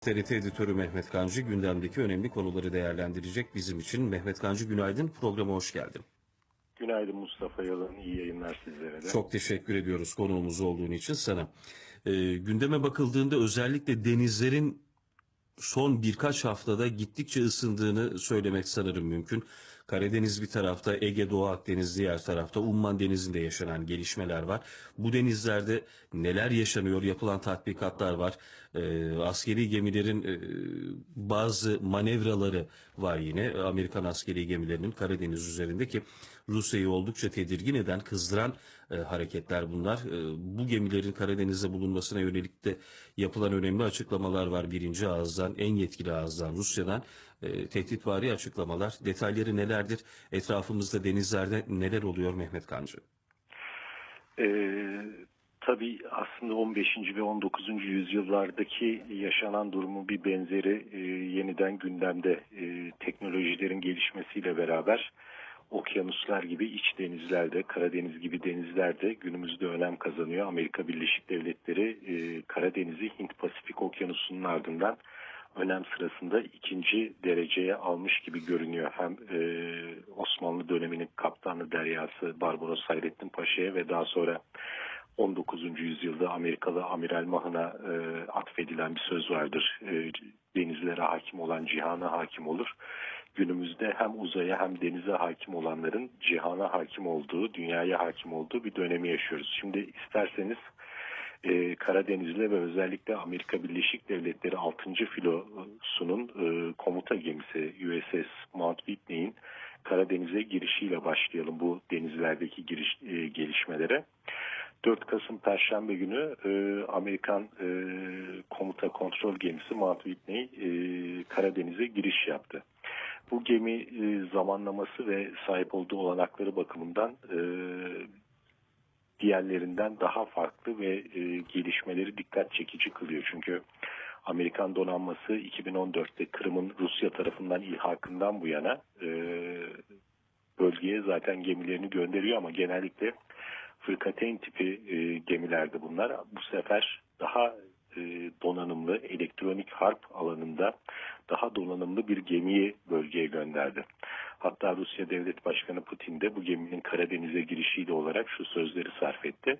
TRT editörü Mehmet Kancı gündemdeki önemli konuları değerlendirecek bizim için. Mehmet Kancı günaydın, programa hoş geldin. Günaydın Mustafa Yalan, iyi yayınlar sizlere de. Çok teşekkür ediyoruz konuğumuz olduğun için sana. Ee, gündeme bakıldığında özellikle denizlerin son birkaç haftada gittikçe ısındığını söylemek sanırım mümkün. Karadeniz bir tarafta, Ege, Doğu Akdeniz diğer tarafta, Umman Denizi'nde yaşanan gelişmeler var. Bu denizlerde neler yaşanıyor, yapılan tatbikatlar var. Ee, askeri gemilerin e, bazı manevraları var yine. Amerikan askeri gemilerinin Karadeniz üzerinde ki Rusya'yı oldukça tedirgin eden, kızdıran e, hareketler bunlar. E, bu gemilerin Karadeniz'de bulunmasına yönelik de yapılan önemli açıklamalar var. Birinci ağızdan, en yetkili ağızdan Rusya'dan e, tehditvari açıklamalar. Detayları nelerdir? Etrafımızda denizlerde neler oluyor Mehmet Kancı? Ee, tabii aslında 15. ve 19. yüzyıllardaki yaşanan durumun bir benzeri e, yeniden gündemde e, teknolojilerin gelişmesiyle beraber okyanuslar gibi iç denizlerde, Karadeniz gibi denizlerde günümüzde önem kazanıyor. Amerika Birleşik Devletleri e, Karadeniz'i Hint-Pasifik Okyanusu'nun ardından önem sırasında ikinci dereceye almış gibi görünüyor. Hem e, Osmanlı döneminin kaptanı deryası Barbaros Hayrettin Paşa'ya ve daha sonra 19. yüzyılda Amerikalı Amiral Mahın'a e, atfedilen bir söz vardır. E, denizlere hakim olan cihana hakim olur. Günümüzde hem uzaya hem denize hakim olanların cihana hakim olduğu, dünyaya hakim olduğu bir dönemi yaşıyoruz. Şimdi isterseniz e, Karadeniz'le ve özellikle Amerika Birleşik Devletleri 6. filosunun e, komuta gemisi USS Mount Whitney'in Karadeniz'e girişiyle başlayalım bu denizlerdeki giriş, e, gelişmelere. 4 Kasım Perşembe günü e, Amerikan e, komuta kontrol gemisi Mount Whitney e, Karadeniz'e giriş yaptı. Bu gemi e, zamanlaması ve sahip olduğu olanakları bakımından e, diğerlerinden daha farklı ve e, gelişmeleri dikkat çekici kılıyor. Çünkü Amerikan donanması 2014'te Kırım'ın Rusya tarafından ilhakından bu yana e, bölgeye zaten gemilerini gönderiyor ama genellikle fırkateyn tipi e, gemilerde bunlar. Bu sefer daha e, donanımlı elektronik harp alanında daha donanımlı bir gemiyi bölgeye gönderdi. Hatta Rusya Devlet Başkanı Putin de bu geminin Karadeniz'e girişiyle olarak şu sözleri sarf etti.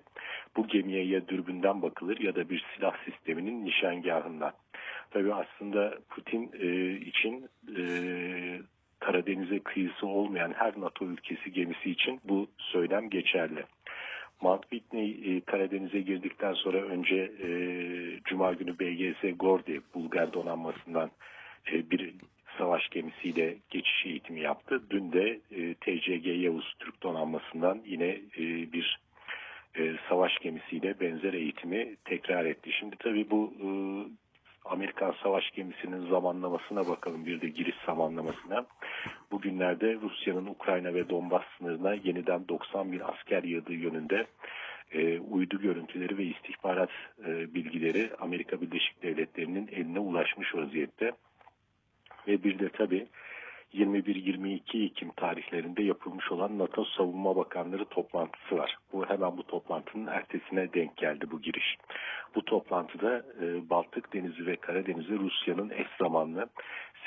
Bu gemiye ya dürbünden bakılır ya da bir silah sisteminin nişangahından. Tabii aslında Putin e, için e, Karadeniz'e kıyısı olmayan her NATO ülkesi gemisi için bu söylem geçerli. Mount Whitney e, Karadeniz'e girdikten sonra önce e, Cuma günü BGS Gordi Bulgar donanmasından e, bir savaş gemisiyle geçiş eğitimi yaptı. Dün de e, TCG Yavuz Türk donanmasından yine e, bir e, savaş gemisiyle benzer eğitimi tekrar etti. Şimdi tabii bu e, Amerikan savaş gemisinin zamanlamasına bakalım bir de giriş zamanlamasına. Bugünlerde Rusya'nın Ukrayna ve Donbas sınırına yeniden 90 bin asker yığdığı yönünde e, uydu görüntüleri ve istihbarat e, bilgileri Amerika Birleşik Devletleri'nin eline ulaşmış vaziyette. Ve bir de tabii 21-22 Ekim tarihlerinde yapılmış olan NATO Savunma Bakanları toplantısı var. Bu hemen bu toplantının ertesine denk geldi bu giriş. Bu toplantıda e, Baltık Denizi ve Karadeniz'e Rusya'nın eş zamanlı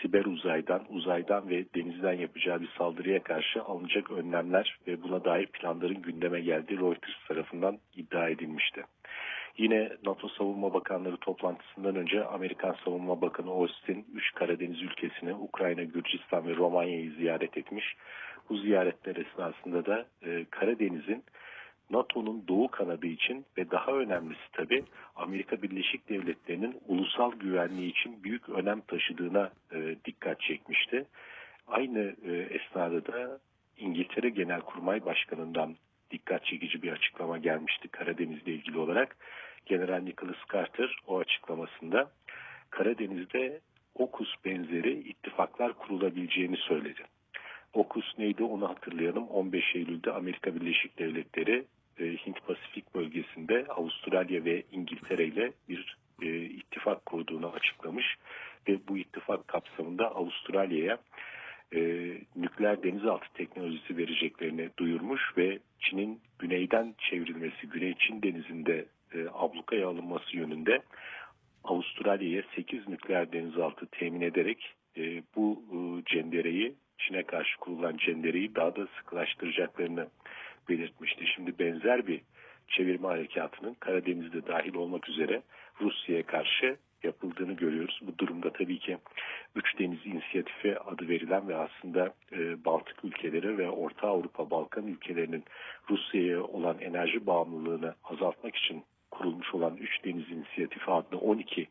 siber uzaydan, uzaydan ve denizden yapacağı bir saldırıya karşı alınacak önlemler ve buna dair planların gündeme geldiği Reuters tarafından iddia edilmişti. Yine NATO Savunma Bakanları toplantısından önce Amerikan Savunma Bakanı Austin 3 Karadeniz ülkesini Ukrayna, Gürcistan ve Romanya'yı ziyaret etmiş. Bu ziyaretler esnasında da e, Karadeniz'in NATO'nun doğu kanadı için ve daha önemlisi tabi Amerika Birleşik Devletleri'nin ulusal güvenliği için büyük önem taşıdığına e, dikkat çekmişti. Aynı e, esnada da İngiltere Genelkurmay Başkanı'ndan dikkat çekici bir açıklama gelmişti Karadeniz'le ilgili olarak. General Nicholas Carter o açıklamasında Karadeniz'de OKUS benzeri ittifaklar kurulabileceğini söyledi. OKUS neydi onu hatırlayalım. 15 Eylül'de Amerika Birleşik Devletleri e, Hint Pasifik bölgesinde Avustralya ve İngiltere ile bir e, ittifak kurduğunu açıklamış ve bu ittifak kapsamında Avustralya'ya e, nükleer denizaltı teknolojisi vereceklerini duyurmuş ve Çin'in güneyden çevrilmesi, Güney Çin denizinde e, ablukaya alınması yönünde Avustralya'ya 8 nükleer denizaltı temin ederek e, bu e, cendereyi Çin'e karşı kurulan cendereyi daha da sıkılaştıracaklarını belirtmişti. Şimdi benzer bir çevirme harekatının Karadeniz'de dahil olmak üzere Rusya'ya karşı yapıldığını görüyoruz. Bu durumda tabii ki Üç Deniz İnisiyatifi adı verilen ve aslında e, Baltık ülkeleri ve Orta Avrupa Balkan ülkelerinin Rusya'ya olan enerji bağımlılığını azaltmak için kurulmuş olan Üç Deniz İnisiyatifi adlı 12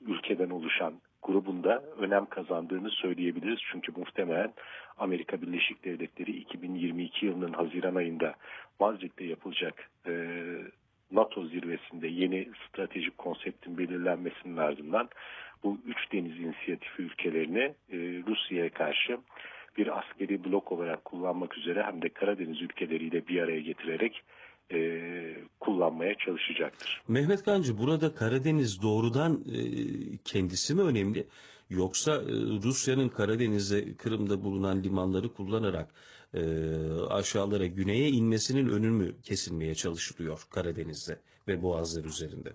ülkeden oluşan grubunda önem kazandığını söyleyebiliriz. Çünkü muhtemelen Amerika Birleşik Devletleri 2022 yılının Haziran ayında Madrid'de yapılacak e, NATO zirvesinde yeni stratejik konseptin belirlenmesinin ardından bu üç deniz inisiyatifi ülkelerini e, Rusya'ya karşı bir askeri blok olarak kullanmak üzere hem de Karadeniz ülkeleriyle bir araya getirerek e, kullanmaya çalışacaktır. Mehmet Kancı burada Karadeniz doğrudan e, kendisi mi önemli yoksa e, Rusya'nın Karadeniz'de Kırım'da bulunan limanları kullanarak e, aşağılara güneye inmesinin önü mü kesilmeye çalışılıyor Karadeniz'de ve Boğazlar üzerinde?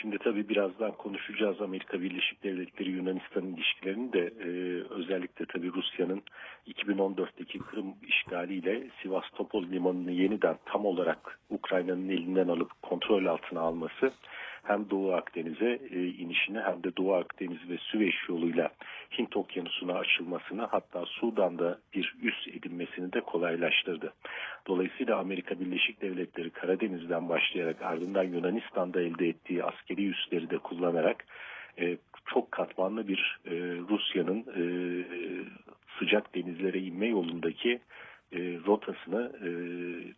Şimdi tabii birazdan konuşacağız Amerika Birleşik Devletleri Yunanistan ilişkilerini de e, özellikle tabii Rusya'nın 2014'teki Kırım işgaliyle Sivastopol limanını yeniden tam olarak Ukrayna'nın elinden alıp kontrol altına alması hem Doğu Akdeniz'e e, inişini hem de Doğu Akdeniz ve Süveyş yoluyla Hint Okyanusu'na açılmasını hatta Sudan'da bir üs edinmesini de kolaylaştırdı. Dolayısıyla Amerika Birleşik Devletleri Karadeniz'den başlayarak ardından Yunanistan'da elde ettiği askeri üsleri de kullanarak e, çok katmanlı bir e, Rusya'nın e, sıcak denizlere inme yolundaki e, rotasını e,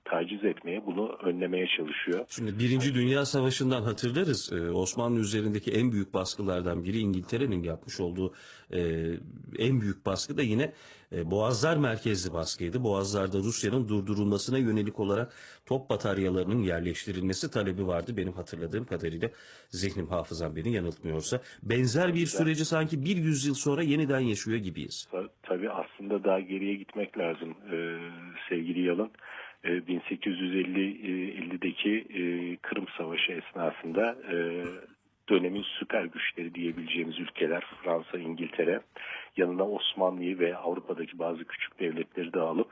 taciz etmeye, bunu önlemeye çalışıyor. Şimdi Birinci Dünya Savaşı'ndan hatırlarız. Ee, Osmanlı üzerindeki en büyük baskılardan biri İngiltere'nin yapmış olduğu e, en büyük baskı da yine e, Boğazlar merkezli baskıydı. Boğazlarda Rusya'nın durdurulmasına yönelik olarak top bataryalarının yerleştirilmesi talebi vardı. Benim hatırladığım kadarıyla zihnim hafızam beni yanıltmıyorsa. Benzer bir süreci sanki bir yüzyıl sonra yeniden yaşıyor gibiyiz. Ta- Tabii aslında daha geriye gitmek lazım e, sevgili Yalın. E, 1850-50'deki e, Kırım Savaşı esnasında dönemin süper güçleri diyebileceğimiz ülkeler Fransa, İngiltere yanına Osmanlı'yı ve Avrupa'daki bazı küçük devletleri de alıp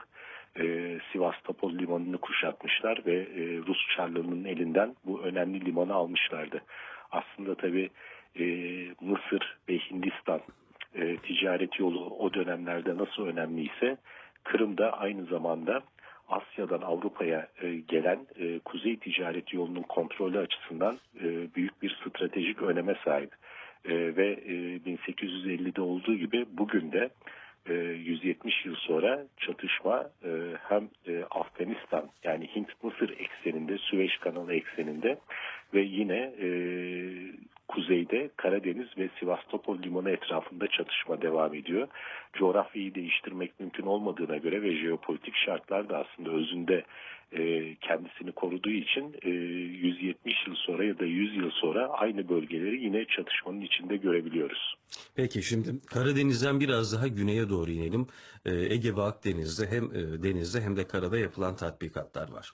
e, Sivastopol limanını kuşatmışlar ve e, Rus Çarlığı'nın elinden bu önemli limanı almışlardı. Aslında tabii e, Mısır ve Hindistan e, ticaret yolu o dönemlerde nasıl önemliyse Kırım'da aynı zamanda Asya'dan Avrupa'ya e, gelen e, kuzey ticaret yolunun kontrolü açısından e, büyük bir stratejik öneme sahip. Ve e, 1850'de olduğu gibi bugün de e, 170 yıl sonra çatışma hem e, Afganistan yani Hint-Mısır ekseninde, Süveyş kanalı ekseninde ve yine kuzeyde Karadeniz ve Sivastopol limanı etrafında çatışma devam ediyor. Coğrafyayı değiştirmek mümkün olmadığına göre ve jeopolitik şartlar da aslında özünde e, kendisini koruduğu için e, 170 yıl sonra ya da 100 yıl sonra aynı bölgeleri yine çatışmanın içinde görebiliyoruz. Peki şimdi Karadeniz'den biraz daha güneye doğru inelim. Ee, Ege ve Akdeniz'de hem e, denizde hem de karada yapılan tatbikatlar var.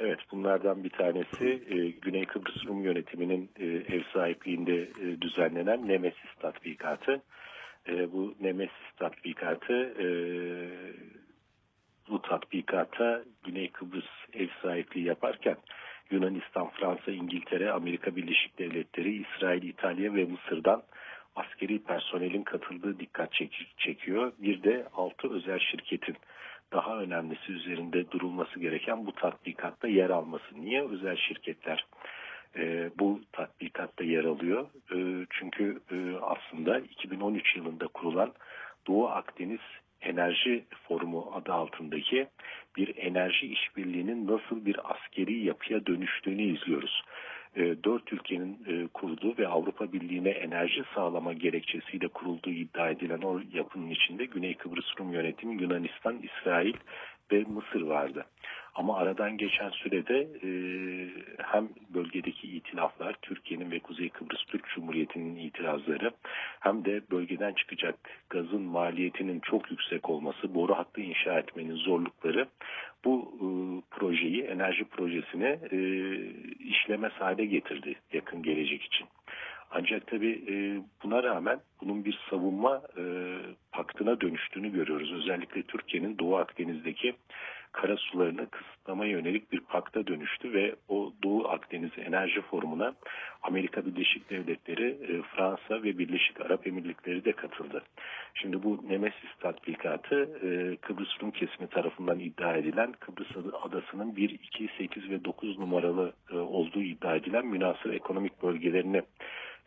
Evet bunlardan bir tanesi e, Güney Kıbrıs Rum yönetiminin e, ev sahipliğinde e, düzenlenen Nemesis tatbikatı. E, bu Nemesis tatbikatı e, bu tatbikata Güney Kıbrıs ev sahipliği yaparken Yunanistan, Fransa, İngiltere, Amerika Birleşik Devletleri, İsrail, İtalya ve Mısır'dan askeri personelin katıldığı dikkat çek- çekiyor. Bir de 6 özel şirketin daha önemlisi üzerinde durulması gereken bu tatbikatta yer alması. Niye özel şirketler e, bu tatbikatta yer alıyor? E, çünkü e, aslında 2013 yılında kurulan Doğu Akdeniz Enerji Forumu adı altındaki bir enerji işbirliğinin nasıl bir askeri yapıya dönüştüğünü izliyoruz. E, dört ülkenin e, kurduğu ve Avrupa Birliği'ne enerji sağlama gerekçesiyle kurulduğu iddia edilen o yapının içinde Güney Kıbrıs Rum yönetimi Yunanistan, İsrail ve Mısır vardı. Ama aradan geçen sürede e, hem bölgedeki itilaflar, Türkiye'nin ve Kuzey Kıbrıs Türk Cumhuriyeti'nin itirazları hem de bölgeden çıkacak gazın maliyetinin çok yüksek olması, boru hattı inşa etmenin zorlukları bu e, projeyi, enerji projesini e, işlemez hale getirdi yakın gelecek için. Ancak tabii e, buna rağmen bunun bir savunma e, paktına dönüştüğünü görüyoruz. Özellikle Türkiye'nin Doğu Akdeniz'deki kara sularını kısıtlamaya yönelik bir pakta dönüştü ve o Doğu Akdeniz Enerji Forumu'na Amerika Birleşik Devletleri, e, Fransa ve Birleşik Arap Emirlikleri de katıldı. Şimdi bu Nemesis tatbikatı e, Kıbrıs Rum kesimi tarafından iddia edilen Kıbrıs adasının 1, 2, 8 ve 9 numaralı e, olduğu iddia edilen münasır ekonomik bölgelerini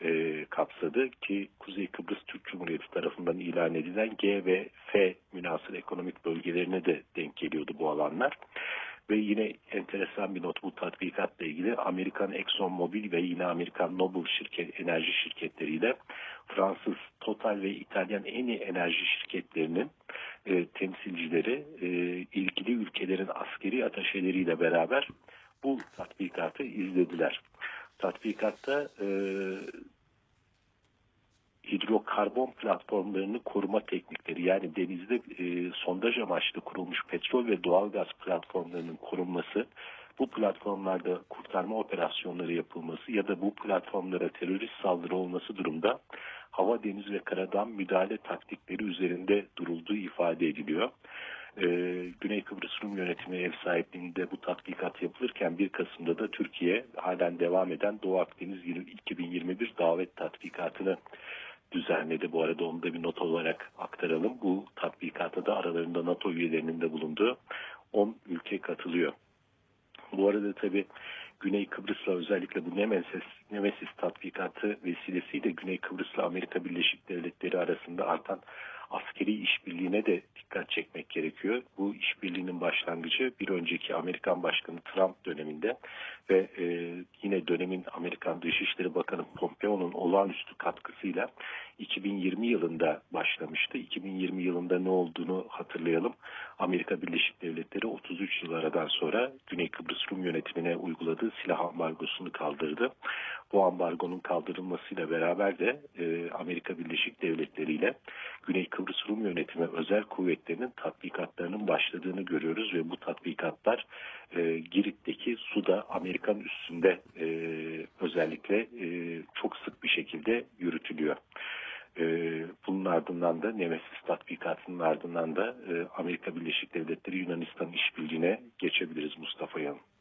e, kapsadı ki Kuzey Kıbrıs Türk Cumhuriyeti tarafından ilan edilen G ve F münasır ekonomik bölgelerine de denk geliyordu bu alanlar. Ve yine enteresan bir not bu tatbikatla ilgili Amerikan Exxon Mobil ve yine Amerikan Noble şirket, enerji şirketleriyle Fransız Total ve İtalyan Eni enerji şirketlerinin e, temsilcileri e, ilgili ülkelerin askeri ataşeleriyle beraber bu tatbikatı izlediler. Tatbikatta e, hidrokarbon platformlarını koruma teknikleri yani denizde e, sondaj amaçlı kurulmuş petrol ve doğalgaz platformlarının korunması, bu platformlarda kurtarma operasyonları yapılması ya da bu platformlara terörist saldırı olması durumda hava, deniz ve karadan müdahale taktikleri üzerinde durulduğu ifade ediliyor. Ee, Güney Kıbrıs Rum yönetimi ev sahipliğinde bu tatbikat yapılırken 1 Kasım'da da Türkiye halen devam eden Doğu Akdeniz 2021 davet tatbikatını düzenledi. Bu arada onu da bir not olarak aktaralım. Bu tatbikata da aralarında NATO üyelerinin de bulunduğu 10 ülke katılıyor. Bu arada tabii Güney Kıbrıs'la özellikle bu Nemesis, Nemesis tatbikatı vesilesiyle Güney Kıbrıs'la Amerika Birleşik Devletleri arasında artan askeri işbirliğine de dikkat çekmek gerekiyor. Bu işbirliğinin başlangıcı bir önceki Amerikan Başkanı Trump döneminde ve e, yine dönemin Amerikan Dışişleri Bakanı Pompeo'nun olağanüstü katkısıyla 2020 yılında başlamıştı. 2020 yılında ne olduğunu hatırlayalım. Amerika Birleşik Devletleri 33 yıl sonra Güney Kıbrıs Rum yönetimine uyguladığı silah ambargosunu kaldırdı. Bu ambargonun kaldırılmasıyla beraber de e, Amerika Birleşik Devletleri ile Güney Kıbrıs Rum yönetimi özel kuvvetlerinin tatbikatlarının başladığını görüyoruz ve bu tatbikatlar e, Girit'teki suda Amerikan üstünde e, özellikle e, çok sık bir şekilde yürütülüyor. E, bunun ardından da Nemesis tatbikatının ardından da e, Amerika Birleşik Devletleri Yunanistan işbirliğine geçebiliriz Mustafa Yanım.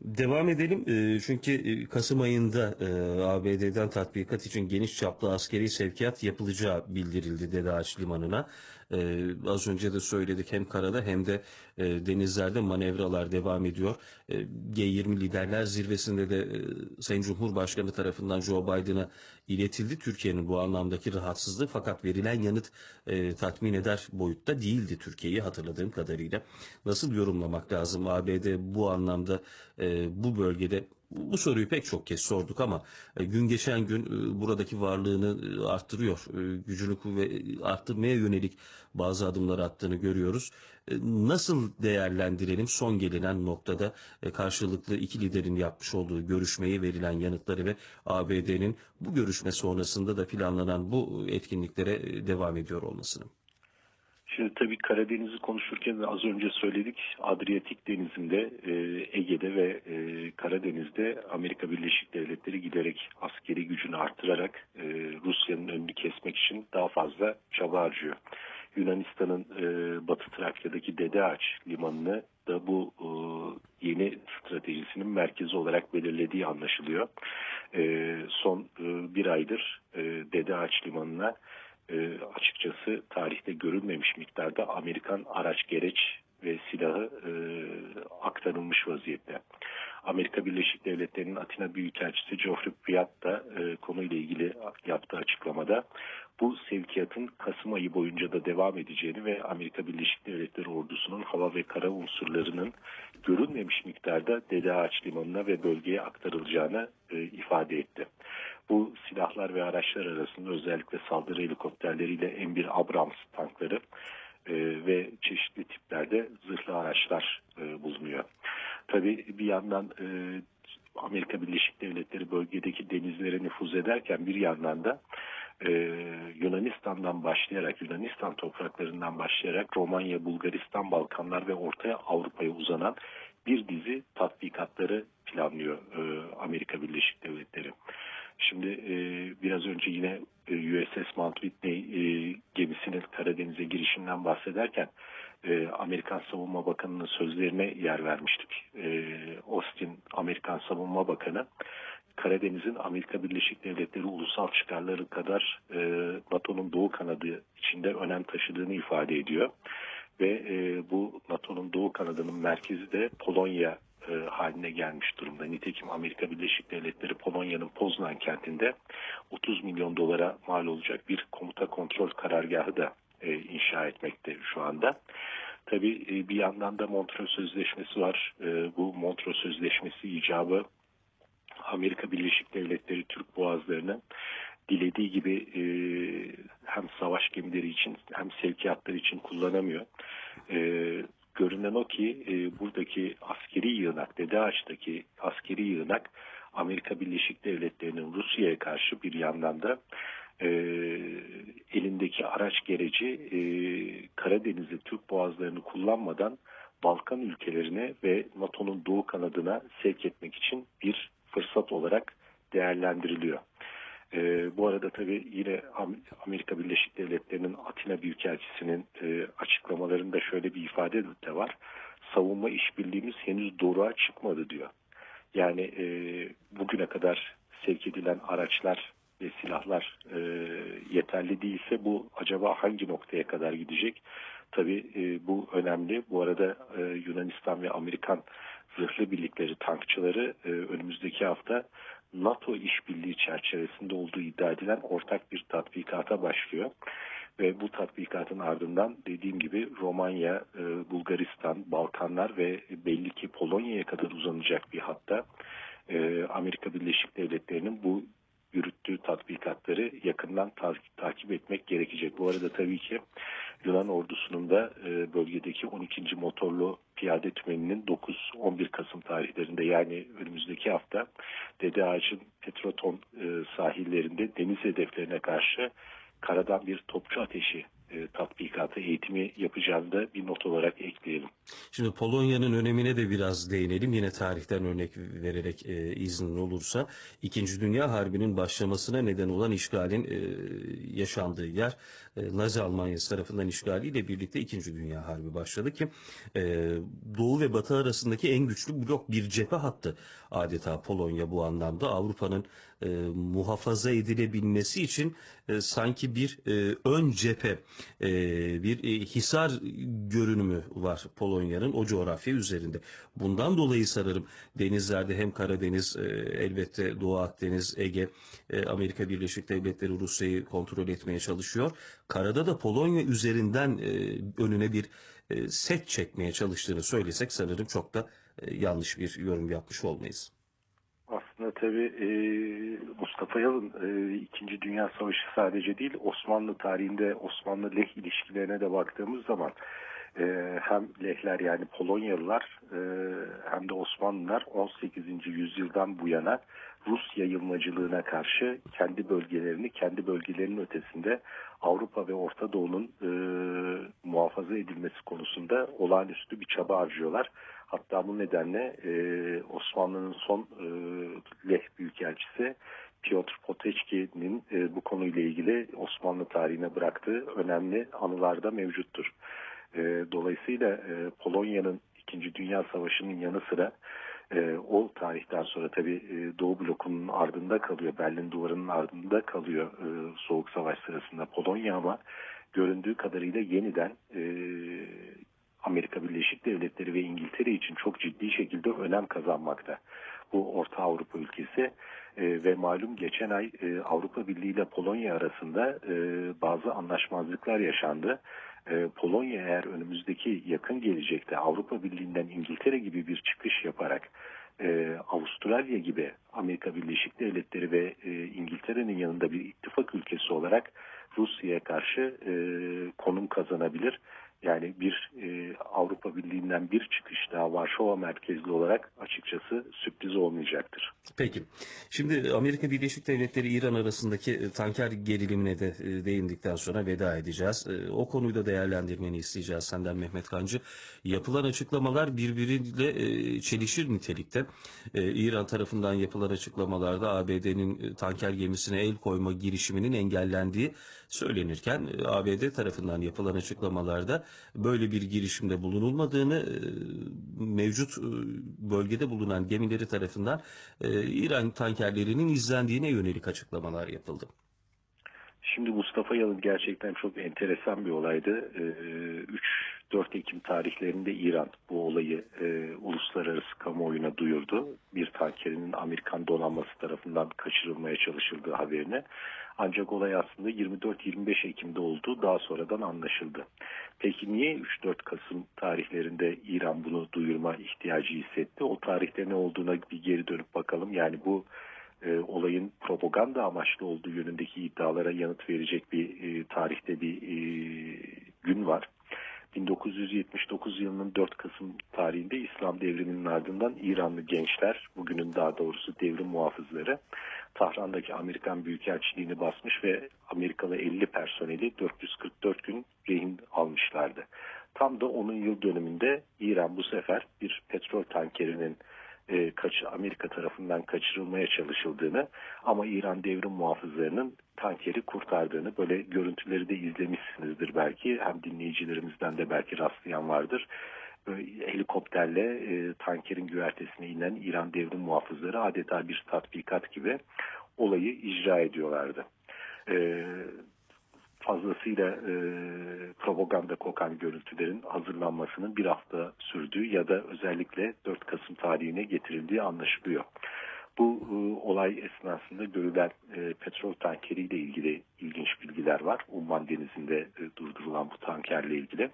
Devam edelim E, çünkü e, Kasım ayında e, ABD'den tatbikat için geniş çaplı askeri sevkiyat yapılacağı bildirildi Dede Ağaç Limanı'na. E, az önce de söyledik hem karada hem de e, denizlerde manevralar devam ediyor. E, G20 liderler zirvesinde de Sayın Cumhurbaşkanı tarafından Joe Biden'a iletildi Türkiye'nin bu anlamdaki rahatsızlığı fakat verilen yanıt tatmin eder boyutta değildi Türkiye'yi hatırladığım kadarıyla. Nasıl yorumlamak lazım ABD bu anlamda e, bu bölgede bu soruyu pek çok kez sorduk ama e, gün geçen gün e, buradaki varlığını e, arttırıyor. Gücünü kuvve arttırmaya yönelik bazı adımlar attığını görüyoruz. Nasıl değerlendirelim son gelinen noktada karşılıklı iki liderin yapmış olduğu görüşmeyi verilen yanıtları ve ABD'nin bu görüşme sonrasında da planlanan bu etkinliklere devam ediyor olmasını? Şimdi tabii Karadeniz'i konuşurken de az önce söyledik Adriyatik Denizi'nde, e, Ege'de ve e, Karadeniz'de Amerika Birleşik Devletleri giderek askeri gücünü arttırarak e, Rusya'nın önünü kesmek için daha fazla çaba harcıyor. Yunanistan'ın e, Batı Trakya'daki Dede Ağaç limanını da bu e, yeni stratejisinin merkezi olarak belirlediği anlaşılıyor. E, son e, bir aydır e, Dede Ağaç limanına e, açıkçası tarihte görülmemiş miktarda Amerikan araç gereç ve silahı e, aktarılmış vaziyette. Amerika Birleşik Devletleri'nin Atina Büyükelçisi Geoffrey Pyatt da e, konuyla ilgili yaptığı açıklamada bu sevkiyatın Kasım ayı boyunca da devam edeceğini ve Amerika Birleşik Devletleri ordusunun hava ve kara unsurlarının görülmemiş miktarda Dede Ağaç Limanı'na ve bölgeye aktarılacağını e, ifade etti. Bu silahlar ve araçlar arasında özellikle saldırı helikopterleriyle M1 Abrams tankları e, ve çeşitli tiplerde zırhlı araçlar e, bulunuyor. Tabii bir yandan e, Amerika Birleşik Devletleri bölgedeki denizlere nüfuz ederken bir yandan da Yunanistan'dan başlayarak, Yunanistan topraklarından başlayarak Romanya, Bulgaristan, Balkanlar ve Orta Avrupa'ya uzanan bir dizi tatbikatları planlıyor Amerika Birleşik Devletleri. Önce yine e, USS Mount Whitney e, gemisinin Karadeniz'e girişinden bahsederken e, Amerikan Savunma Bakanı'nın sözlerine yer vermiştik. Austin Amerikan Savunma Bakanı Karadeniz'in Amerika Birleşik Devletleri ulusal çıkarları kadar NATO'nun doğu kanadı içinde önem taşıdığını ifade ediyor. Ve bu NATO'nun doğu kanadının merkezi de Polonya e, haline gelmiş durumda. Nitekim Amerika Birleşik Devletleri Polonya'nın Poznan kentinde 30 milyon dolara mal olacak bir komuta kontrol karargahı da e, inşa etmekte şu anda. Tabii e, bir yandan da Montreux Sözleşmesi var. E, bu Montreux Sözleşmesi icabı Amerika Birleşik Devletleri Türk boğazlarını dilediği gibi e, hem savaş gemileri için hem sevkiyatlar için kullanamıyor. E, görünen o ki e, buradaki askeri yığınak, Dede Ağaç'taki askeri yığınak Amerika Birleşik Devletleri'nin Rusya'ya karşı bir yandan da e, elindeki araç gereci e, Karadeniz'de Türk boğazlarını kullanmadan Balkan ülkelerine ve NATO'nun doğu kanadına sevk etmek için bir fırsat olarak değerlendiriliyor. E, bu arada tabii yine Amerika Birleşik Devletleri'nin Atina Büyükelçisi'nin e, açıklamalarında şöyle bir ifade de var. Savunma işbirliğimiz henüz doğruğa çıkmadı diyor. Yani e, bugüne kadar sevk edilen araçlar ve silahlar e, yeterli değilse bu acaba hangi noktaya kadar gidecek? Tabii e, bu önemli. Bu arada e, Yunanistan ve Amerikan zırhlı birlikleri, tankçıları e, önümüzdeki hafta NATO işbirliği çerçevesinde olduğu iddia edilen ortak bir tatbikata başlıyor. Ve bu tatbikatın ardından dediğim gibi Romanya, e, Bulgaristan, Balkanlar ve belli ki Polonya'ya kadar uzanacak bir hatta e, Amerika Birleşik Devletleri'nin bu yürüttüğü tatbikatları yakından ta- takip etmek gerekecek. Bu arada tabii ki Yunan ordusunun da e, bölgedeki 12. motorlu piyade tümeninin 9-11 Kasım tarihlerinde yani önümüzdeki hafta Dede Ağaç'ın Petroton e, sahillerinde deniz hedeflerine karşı karadan bir topçu ateşi e, tatbikatı eğitimi yapacağını da bir not olarak ekleyelim. Şimdi Polonya'nın önemine de biraz değinelim. Yine tarihten örnek vererek e, iznin olursa. İkinci Dünya Harbi'nin başlamasına neden olan işgalin e, yaşandığı yer e, Nazi Almanyası tarafından işgaliyle birlikte İkinci Dünya Harbi başladı ki e, Doğu ve Batı arasındaki en güçlü blok bir cephe hattı adeta Polonya bu anlamda Avrupa'nın e, muhafaza edilebilmesi için e, sanki bir e, ön cephe e, bir e, hisar görünümü var Polonya'nın o coğrafya üzerinde. Bundan dolayı sanırım denizlerde hem Karadeniz e, elbette Doğu Akdeniz, Ege, e, Amerika Birleşik Devletleri Rusya'yı kontrol etmeye çalışıyor. Karada da Polonya üzerinden e, önüne bir e, set çekmeye çalıştığını söylesek sanırım çok da e, yanlış bir yorum yapmış olmayız. Tabii e, Mustafa Yalın e, İkinci Dünya Savaşı sadece değil Osmanlı tarihinde Osmanlı-Leh ilişkilerine de baktığımız zaman e, hem Lehler yani Polonyalılar e, hem de Osmanlılar 18. yüzyıldan bu yana Rus yayılmacılığına karşı kendi bölgelerini kendi bölgelerinin ötesinde Avrupa ve Orta Doğu'nun e, muhafaza edilmesi konusunda olağanüstü bir çaba harcıyorlar. Hatta bu nedenle e, Osmanlı'nın son e, Leh Büyükelçisi Piotr Poteçki'nin e, bu konuyla ilgili Osmanlı tarihine bıraktığı önemli anılar da mevcuttur. E, dolayısıyla e, Polonya'nın İkinci Dünya Savaşı'nın yanı sıra e, o tarihten sonra tabii e, Doğu blokunun ardında kalıyor, Berlin duvarının ardında kalıyor e, Soğuk Savaş sırasında Polonya ama göründüğü kadarıyla yeniden e, Amerika Birleşik Devletleri ve İngiltere için çok ciddi şekilde önem kazanmakta. Bu Orta Avrupa ülkesi e, ve malum geçen ay e, Avrupa Birliği ile Polonya arasında e, bazı anlaşmazlıklar yaşandı. E, Polonya eğer önümüzdeki yakın gelecekte Avrupa Birliği'nden İngiltere gibi bir çıkış yaparak e, Avustralya gibi Amerika Birleşik Devletleri ve e, İngiltere'nin yanında bir ittifak ülkesi olarak Rusya'ya karşı e, konum kazanabilir Yani bir Avrupa Birliği'nden bir çıkış daha Varşova merkezli olarak açıkçası sürpriz olmayacaktır. Peki. Şimdi Amerika Birleşik Devletleri İran arasındaki e, tanker gerilimine de e, değindikten sonra veda edeceğiz. E, O konuyu da değerlendirmeni isteyeceğiz senden Mehmet Kancı. Yapılan açıklamalar birbiriyle çelişir nitelikte. İran tarafından yapılan açıklamalarda ABD'nin tanker gemisine el koyma girişiminin engellendiği söylenirken e, ABD tarafından yapılan açıklamalarda böyle bir girişimde bulunulmadığını e, mevcut e, bölgede bulunan gemileri tarafından İran tankerlerinin izlendiğine yönelik açıklamalar yapıldı. Şimdi Mustafa Yalın gerçekten çok enteresan bir olaydı. Ee, 3-4 Ekim tarihlerinde İran bu olayı e, uluslararası kamuoyuna duyurdu. Bir tankerinin Amerikan donanması tarafından kaçırılmaya çalışıldığı haberini. Ancak olay aslında 24-25 Ekim'de olduğu daha sonradan anlaşıldı. Peki niye 3-4 Kasım tarihlerinde İran bunu duyurma ihtiyacı hissetti? O tarihte ne olduğuna bir geri dönüp bakalım. Yani bu e, olayın propaganda amaçlı olduğu yönündeki iddialara yanıt verecek bir e, tarihte bir e, gün var. 1979 yılının 4 Kasım tarihinde İslam devriminin ardından İranlı gençler, bugünün daha doğrusu devrim muhafızları, Tahran'daki Amerikan Büyükelçiliğini basmış ve Amerikalı 50 personeli 444 gün rehin almışlardı. Tam da onun yıl dönümünde İran bu sefer bir petrol tankerinin e, kaç, Amerika tarafından kaçırılmaya çalışıldığını ama İran devrim muhafızlarının tankeri kurtardığını böyle görüntüleri de izlemişsinizdir belki hem dinleyicilerimizden de belki rastlayan vardır. Böyle helikopterle e, tankerin güvertesine inen İran devrim muhafızları adeta bir tatbikat gibi olayı icra ediyorlardı. E, fazlasıyla e, propaganda kokan görüntülerin hazırlanmasının bir hafta sürdüğü ya da özellikle 4 Kasım tarihine getirildiği anlaşılıyor. Bu e, olay esnasında görülen e, petrol tankeriyle ilgili ilginç bilgiler var. Umman Denizi'nde e, durdurulan bu tankerle ilgili.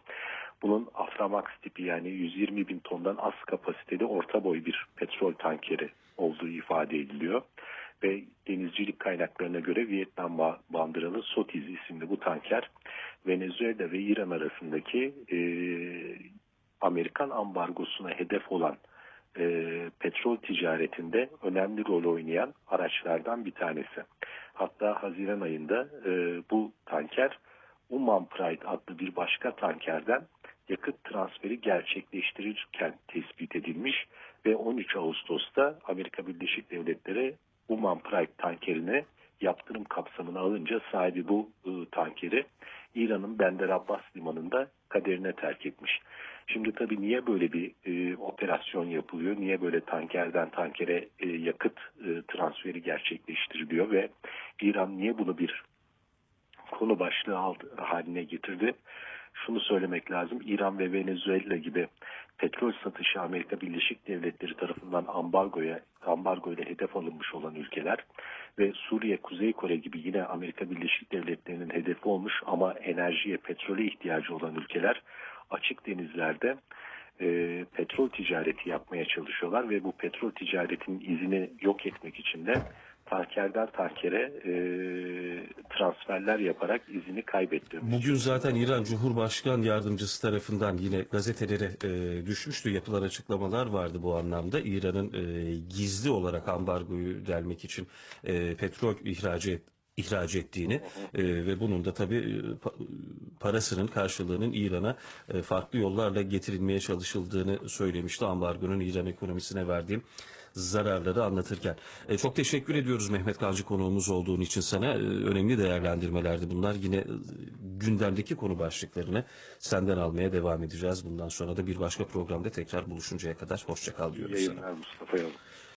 Bunun Aframax tipi yani 120 bin tondan az kapasiteli orta boy bir petrol tankeri olduğu ifade ediliyor ve denizcilik kaynaklarına göre Vietnam bandıralı Sotiz isimli bu tanker Venezuela ve İran arasındaki e, Amerikan ambargosuna hedef olan e, petrol ticaretinde önemli rol oynayan araçlardan bir tanesi. Hatta Haziran ayında e, bu tanker Umman Pride adlı bir başka tankerden yakıt transferi gerçekleştirirken tespit edilmiş ve 13 Ağustos'ta Amerika Birleşik Devletleri Umman Pride tankerini yaptırım kapsamına alınca sahibi bu e, tankeri İran'ın Bender Abbas limanında kaderine terk etmiş. Şimdi tabii niye böyle bir e, operasyon yapılıyor? Niye böyle tankerden tankere e, yakıt e, transferi gerçekleştiriliyor ve İran niye bunu bir konu başlığı haline getirdi? Şunu söylemek lazım. İran ve Venezuela gibi petrol satışı Amerika Birleşik Devletleri tarafından ambargoya ambargo ile hedef alınmış olan ülkeler ve Suriye, Kuzey Kore gibi yine Amerika Birleşik Devletleri'nin hedefi olmuş ama enerjiye, petrole ihtiyacı olan ülkeler açık denizlerde e, petrol ticareti yapmaya çalışıyorlar ve bu petrol ticaretinin izini yok etmek için de tankerden tankere e, transferler yaparak izini kaybettirmiş. Bugün zaten İran Cumhurbaşkan Yardımcısı tarafından yine gazetelere e, düşmüştü. Yapılan açıklamalar vardı bu anlamda. İran'ın e, gizli olarak ambargoyu delmek için e, petrol ihraç et, ihraç ettiğini e, ve bunun da tabii e, pa- parasının karşılığının İran'a e, farklı yollarla getirilmeye çalışıldığını söylemişti. Ambargonun İran ekonomisine verdiği zararları anlatırken. E, çok teşekkür ediyoruz Mehmet Kancı konuğumuz olduğun için sana. E, önemli değerlendirmelerdi bunlar. Yine e, gündemdeki konu başlıklarını senden almaya devam edeceğiz. Bundan sonra da bir başka programda tekrar buluşuncaya kadar hoşça kal diyoruz sana. Yayınlar Mustafa Yalın.